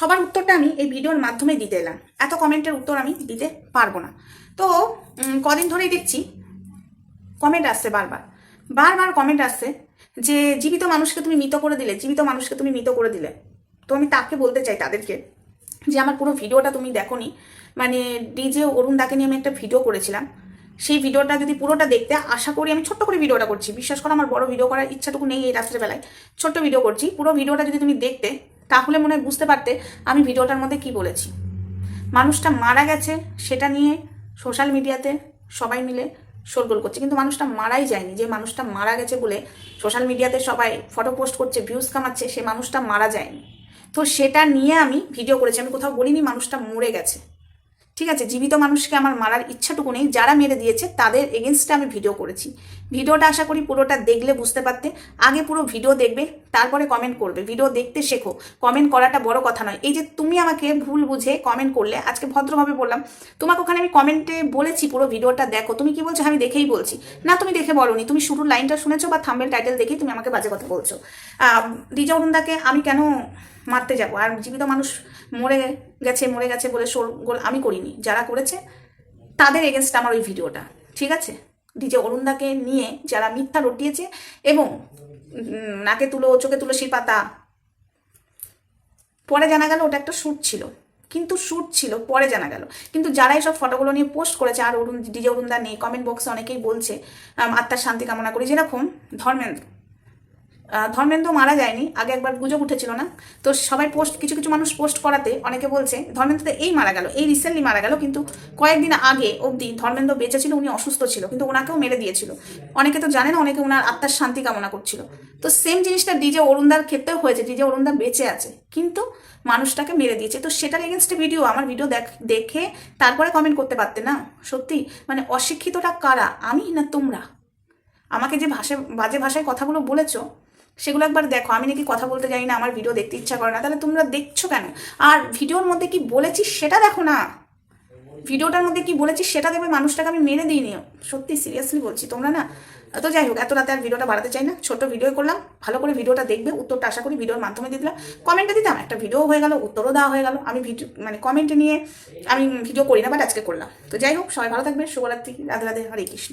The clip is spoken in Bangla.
সবার উত্তরটা আমি এই ভিডিওর মাধ্যমে দিতে এলাম। এত কমেন্টের উত্তর আমি দিতে পারব না। তো কদিন ধরেই দেখছি কমেন্ট আসছে বারবার। বারবার কমেন্ট আসছে যে, জীবিত মানুষকে তুমি মৃত করে দিলে, জীবিত মানুষকে তুমি মৃত করে দিলে। তো আমি তাকে বলতে চাই, তাদেরকে, যে আমার পুরো ভিডিওটা তুমি দেখোনি। মানে ডিজে অরুণ দাকে নিয়ে আমি একটা ভিডিও করেছিলাম। সেই ভিডিওটা যদি পুরোটা দেখতে, আশা করি আমি ছোট্ট করে ভিডিওটা করছি। বিশ্বাস করো, আমার বড় ভিডিও করার ইচ্ছাটুকু নেই এই রাত্রেবেলায়। ছোট্ট ভিডিও করছি। পুরো ভিডিওটা যদি তুমি দেখতে তাহলে মনে হয় বুঝতে পারতে আমি ভিডিওটার মধ্যে কি বলেছি। মানুষটা মারা গেছে, সেটা নিয়ে সোশ্যাল মিডিয়াতে সবাই মিলে শোরগোল করছে। কিন্তু মানুষটা মারাই যায়নি। যে মানুষটা মারা গেছে বলে সোশ্যাল মিডিয়াতে সবাই ফটো পোস্ট করছে, ভিউজ কামাচ্ছে, সে মানুষটা মারা যায়নি। তো সেটা নিয়ে আমি ভিডিও করেছি। আমি কোথাও বলিনি মানুষটা মরে গেছে। ঠিক আছে, জীবিত মানুষকে আমার মারার ইচ্ছাটুকু নেই, যারা মেরে দিয়েছে তাদের এগেনস্টে আমি ভিডিও করেছি। ভিডিওটা আশা করি পুরোটা দেখলে বুঝতে পারতে। আগে পুরো ভিডিও দেখবে, তারপরে কমেন্ট করবে। ভিডিও দেখতে শেখো। কমেন্ট করাটা বড় কথা নয়। এই যে তুমি আমাকে ভুল বুঝে কমেন্ট করলে, আজকে ভদ্রভাবে বললাম, তোমাকে ওখানে আমি কমেন্টে বলেছি পুরো ভিডিওটা দেখো। তুমি কি বলছো? আমি দেখেই বলছি। না, তুমি দেখে বলনি। তুমি শুরুর লাইনটা শুনেছো বা থাম্বেল টাইটেল দেখেই তুমি আমাকে বাজে কথা বলছো। রিজা অরুণদাকে আমি কেন মারতে যাব? আর জীবিত মানুষ মরে গেছে মরে গেছে বলে গোল আমি করিনি, যারা করেছে তাদের এগেনস্ট আমার ওই ভিডিওটা, ঠিক আছে? ডিজে অরুণদাকে নিয়ে যারা মিথ্যা রটিয়েছে এবং নাকে তুলো, চোখে তুলসীর পাতা, পরে জানা গেল ওটা একটা শ্যুট ছিল, কিন্তু শ্যুট ছিল, পরে জানা গেল। কিন্তু যারা এইসব ফটোগুলো নিয়ে পোস্ট করেছে, আর অরুণ ডিজে অরুণদা নেই কমেন্ট বক্সে অনেকেই বলছে আত্মার শান্তি কামনা করি। যেরকম ধর্মেন্দ্র ধর্মেন্দ্র মারা যায়নি, আগে একবার গুজব উঠেছিল না। তো সবাই পোস্ট কিছু কিছু মানুষ পোস্ট করাতে অনেকে বলছে, ধর্মেন্দ্র এই মারা গেল, এই রিসেন্টলি মারা গেল, কিন্তু কয়েকদিন আগে অবধি ধর্মেন্দ্র বেঁচে ছিল উনি অসুস্থ ছিল, কিন্তু ওনাকেও মেরে দিয়েছিল। অনেকে তো জানে না, অনেকে ওনার আত্মার শান্তি কামনা করছিল। তো সেম জিনিসটা ডিজে অরুণদার ক্ষেত্রেও হয়েছে, ডিজে অরুণদা বেঁচে আছে, কিন্তু মানুষটাকে মেরে দিয়েছে। তো সেটার এগেনস্টে ভিডিও আমার ভিডিও দেখে তারপরে কমেন্ট করতে পারতে না? সত্যি? মানে অশিক্ষিতটা কারা? আমি না তোমরা? আমাকে যে ভাষায়, বাজে ভাষায় কথাগুলো বলেছ সেগুলো একবার দেখো। আমি নাকি কথা বলতে জানি না, আমার ভিডিও দেখতে ইচ্ছা করে না। তাহলে তোমরা দেখছ কেন? আর ভিডিওর মধ্যে কি বলেছি সেটা দেখো না। ভিডিওটার মধ্যে কি বলেছি সেটা দেখবে মানুষটাকে আমি মেনে দিইনি। সত্যি সিরিয়াসলি বলছি, তোমরা না? তো যাই হোক, এত রাতে আর ভিডিওটা বাড়াতে চাই না। ছোট ভিডিও করলাম। ভালো করে ভিডিওটা দেখবে, উত্তরটা আশা করি ভিডিওর মাধ্যমে দিয়ে দিলাম। কমেন্টে দিতাম, একটা ভিডিও হয়ে গেল, উত্তরও দেওয়া হয়ে গেল। আমি ভিডিও মানে কমেন্টে নিয়ে আমি ভিডিও করি না বাট আজকে করলাম। তো যাই হোক, সবাই ভালো থাকবে শুভরাত্রি। রাধে রাধে, হরে কৃষ্ণ।